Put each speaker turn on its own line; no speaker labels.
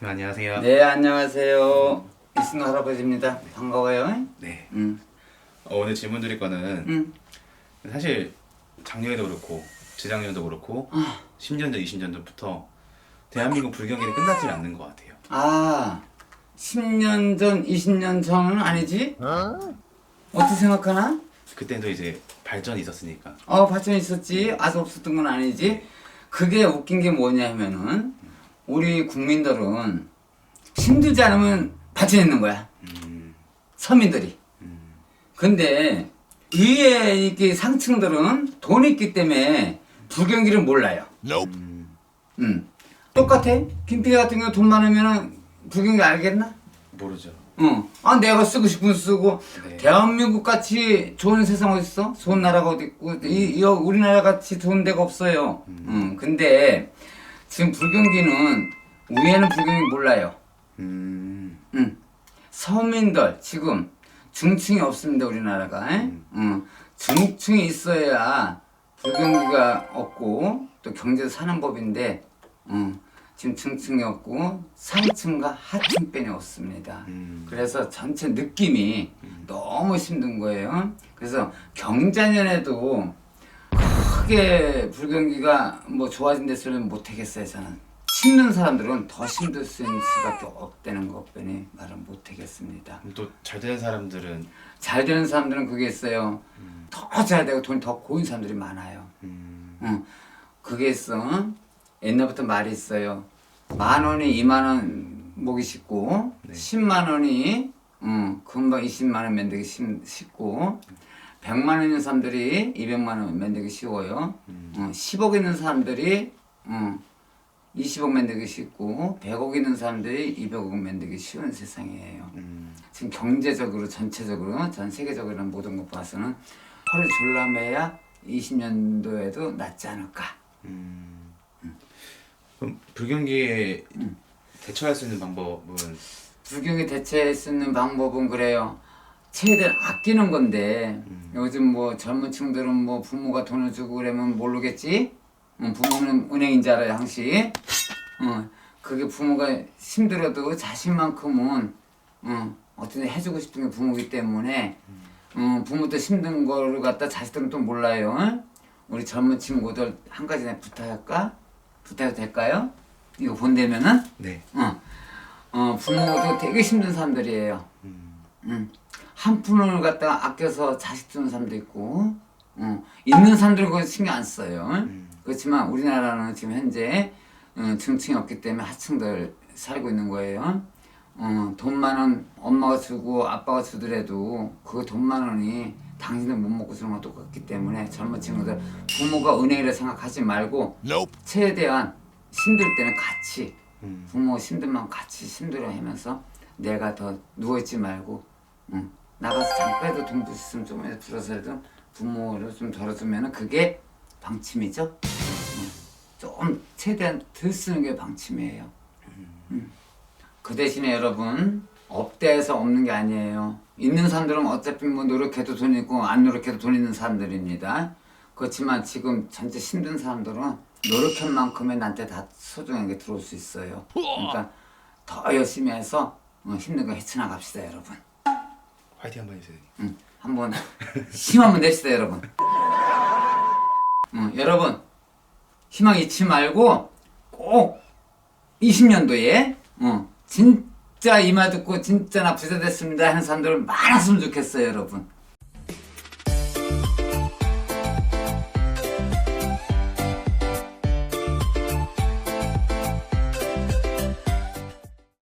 선생님 안녕하세요.
네 안녕하세요 이승우 할아버지입니다 반가워요
네.
응.
어, 오늘 질문 드릴 거는
응.
사실 작년에도 그렇고 재작년도 그렇고
아.
10년 전, 20년 전부터 대한민국 불경기는 끝나지 않는 것 같아요.
아 10년 전 20년 전은 아니지? 어떻게 생각하나?
그때도 이제 발전이 있었으니까.
어 발전 있었지 아직 없었던 건 아니지 그게 웃긴 게 뭐냐면은 우리 국민들은 힘들지 않으면 발전 있는 거야
음,
서민들이
음,
근데 위에 이렇게 상층들은 돈이 있기 때문에 불경기를 몰라요
음,
음. 똑같아. 김PD 같은 경우 돈 많으면은 불경기 알겠나?
모르죠.
응. 아 내가 쓰고 싶으면 쓰고
네.
대한민국 같이 좋은 세상 어디 있어? 좋은 나라가 어디 있고 이, 이 우리나라 같이 좋은 데가 없어요. 응. 근데 지금 불경기는 위에는 불경기 몰라요.
음,
응. 서민들 지금 중층이 없습니다 우리나라가. 에? 응. 중층이 있어야 불경기가 없고 또 경제도 사는 법인데 응. 지금 중층이 없고 상층과 하층pen이 없습니다.
음.
그래서 전체 느낌이 너무 힘든 거예요. 그래서 경자년에도 크게 불경기가 뭐 좋아진다 소리는 못하겠어요 저는. 힘든 사람들은 더 힘들 수 있는 수밖에 없다는 것뿐이 말은 못하겠습니다.
또 잘 되는 사람들은
잘 되는 사람들은 그게 있어요. 더잘 되고 돈이 더 고인 사람들이 많아요.
음,
응. 그게 있어. 옛날부터 말이 있어요. 만 원이 2만 원 먹이 쉽고,
네.
10만 원이 응, 금방 20만 원 만들기 쉽- 쉽고, 100만 원 있는 사람들이 200만 원 만들기 쉬워요. 응, 10억 있는 사람들이 응, 20억 만들기 쉽고, 100억 있는 사람들이 200억 만들기 쉬운 세상이에요.
음,
지금 경제적으로 전체적으로 전 세계적으로 모든 것 봐서는 허리 졸라매야 20년도에도 낫지 않을까.
음. 그럼 불경기에 대처할 수 있는 방법은
불경에 대체할 수 있는 방법은 그래요. 최대한 아끼는 건데 요즘 뭐 젊은 층들은 뭐 부모가 돈을 주고 그러면 모르겠지. 응, 부모는 은행인 줄 알아요 항시. 응, 그게 부모가 힘들어도 자신만큼은 응, 어떤 해주고 싶은 게 부모기 때문에 응, 부모도 힘든 거를 갖다 자식들은 또 몰라요. 응? 우리 젊은 친구들 한 가지 내가 부탁할까? 부탁해도 될까요? 이거 본다면은
네.
어, 어, 부모도 되게 힘든 사람들이에요.
음,
음. 한 푼을 갖다가 아껴서 자식 주는 사람도 있고, 어, 있는 사람들은 그거 신경 안 써요. 그렇지만 우리나라는 지금 현재 어, 중층이 없기 때문에 하층들 살고 있는 거예요. 어, 돈만 원 엄마가 주고 아빠가 주더라도 그 돈만 원이 당신들 못 먹고 쓰는 건 똑같기 때문에 젊은 친구들 부모가 은행이라 생각하지 말고 최대한 힘들 때는 같이
음.
부모 힘들면 같이 힘들어 하면서 내가 더 누워있지 말고 응. 나가서 벌수 있으면 좀이라도 들어서라도 부모를 좀 덜어주면 그게 방침이죠 응. 좀 최대한 덜 쓰는 게 방침이에요 응. 그 대신에 여러분 없대에서 없는 게 아니에요 있는 사람들은 어차피 뭐 노력해도 돈 있고 안 노력해도 돈 있는 사람들입니다 그렇지만 지금 전체 힘든 사람들은 노력한 만큼의 나한테 다 소중한 게 들어올 수 있어요. 그러니까 더 열심히 해서 어, 힘든 거 헤쳐나갑시다, 여러분.
화이팅 한번 해주세요.
응, 한번 힘 한번 냅시다, 여러분. 응, 여러분 희망 잊지 말고 꼭 20년도에 어, 진짜 이마 듣고 진짜 나 부자 됐습니다 하는 사람들 많았으면 좋겠어요, 여러분.